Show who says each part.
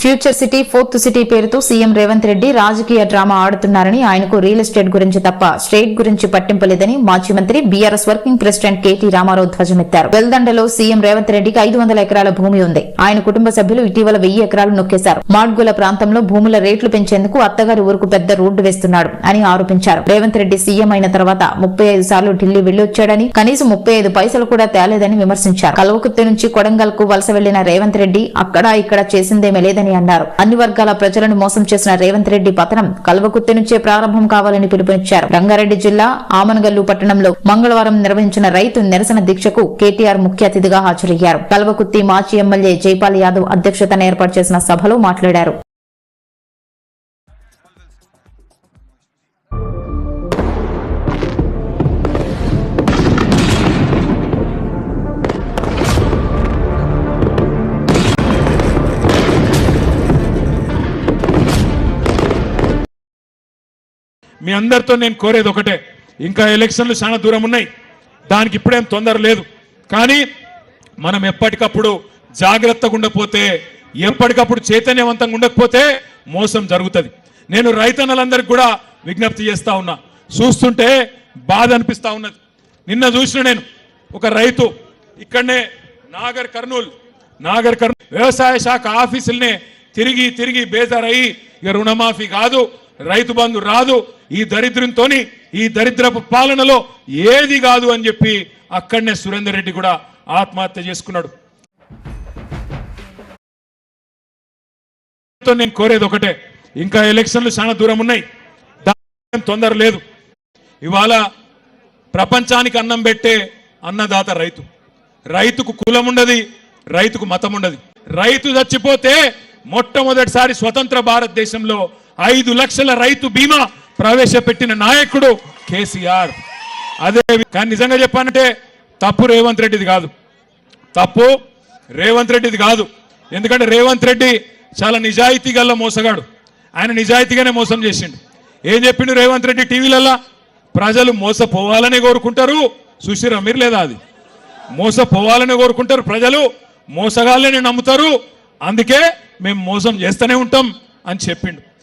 Speaker 1: Future city fourth city పేరుతో CM Revanth Reddy రాజకీయ drama ఆడుతున్నారని ఆయనకు రియల్ ఎస్టేట్ గురించి తప్ప స్టేట్ గురించి పట్టింపు లేదని మాజీ మంత్రి BRS working president KT Rama Rao ధ్వజమెత్తారు. వెల్దండలో సీఎం రేవంత్ రెడ్డికి ఐదు వందల ఎకరాల భూమి ఉంది. ఆయన కుటుంబ సభ్యులు ఇటీవల వెయ్యి ఎకరాలు నొక్కేశారు. మాడ్గుల ప్రాంతంలో భూముల రేట్లు పెంచేందుకు అత్తగారి ఊరుకు పెద్ద రోడ్డు వేస్తున్నాడు అని ఆరోపించారు. రేవంత్ రెడ్డి సీఎం అయిన తర్వాత ముప్పై ఐదు సార్లు ఢిల్లీ వెళ్ళొచ్చాడని కనీసం ముప్పై ఐదు పైసలు కూడా తేలేదని విమర్శించారు. కల్వకుర్తి నుంచి కొడంగల్కు వలస వెళ్ళిన రేవంత్ రెడ్డి అక్కడ ఇక్కడ చేసిందేమీ లేదని అన్నారు. అన్ని వర్గాల ప్రజలను మోసం చేసిన రేవంత్ రెడ్డి పతనం కల్వకుత్తి నుంచే ప్రారంభం కావాలని పిలుపునిచ్చారు. రంగారెడ్డి జిల్లా ఆమనగల్లు పట్టణంలో మంగళవారం నిర్వహించిన రైతు నిరసన దీక్షకు కేటీఆర్ ముఖ్య అతిథిగా హాజరయ్యారు. కల్వకుత్తి మాజీ ఎమ్మెల్యే జైపాల్ యాదవ్ అధ్యక్షతన ఏర్పాటు చేసిన సభలో మాట్లాడారు.
Speaker 2: మీ అందరితో నేను కోరేది ఒకటే. ఇంకా ఎలక్షన్లు చాలా దూరం ఉన్నాయి. దానికి ఇప్పుడేం తొందర లేదు. కానీ మనం ఎప్పటికప్పుడు జాగ్రత్తగా ఉండకపోతే ఎప్పటికప్పుడు చైతన్యవంతంగా ఉండకపోతే మోసం జరుగుతుంది. నేను రైతన్నలందరికీ కూడా విజ్ఞప్తి చేస్తా ఉన్నా. చూస్తుంటే బాధ అనిపిస్తా ఉన్నది. నిన్న చూసిన నేను ఒక రైతు ఇక్కడనే నాగర్ కర్నూల్ నాగర్ కర్నూల్ వ్యవసాయ శాఖ ఆఫీసుల్నే తిరిగి తిరిగి బేజారయ్యి ఇక రుణమాఫీ కాదు రైతు బంధు రాదు ఈ దరిద్రంతోని ఈ దరిద్రపు పాలనలో ఏది కాదు అని చెప్పి అక్కడనే సురేందర్ రెడ్డి కూడా ఆత్మహత్య చేసుకున్నాడు. నేను కోరేది ఒకటే ఇంకా ఎలక్షన్లు చాలా దూరం ఉన్నాయి. తొందర లేదు. ఇవాళ ప్రపంచానికి అన్నం పెట్టే అన్నదాత రైతు. రైతుకు కులం ఉండదు రైతుకు మతం ఉండదు. రైతు చచ్చిపోతే మొట్టమొదటిసారి స్వతంత్ర భారతదేశంలో ఐదు లక్షల రైతు బీమా ప్రవేశపెట్టిన నాయకుడు కేసీఆర్. అదే కానీ నిజంగా చెప్పానంటే తప్పు రేవంత్ రెడ్డిది కాదు. తప్పు రేవంత్ రెడ్డిది కాదు. ఎందుకంటే రేవంత్ రెడ్డి చాలా నిజాయితీ గల్ల మోసగాడు. ఆయన నిజాయితీగానే మోసం చేసిండు. ఏం చెప్పిండు రేవంత్ రెడ్డి టీవీలల్లా? ప్రజలు మోసపోవాలని కోరుకుంటారు. సుశీరా మీరు లేదా అది? మోసపోవాలని కోరుకుంటారు ప్రజలు. మోసగాళ్ళని నమ్ముతారు. అందుకే మేము మోసం చేస్తూనే ఉంటాం అని చెప్పిండు.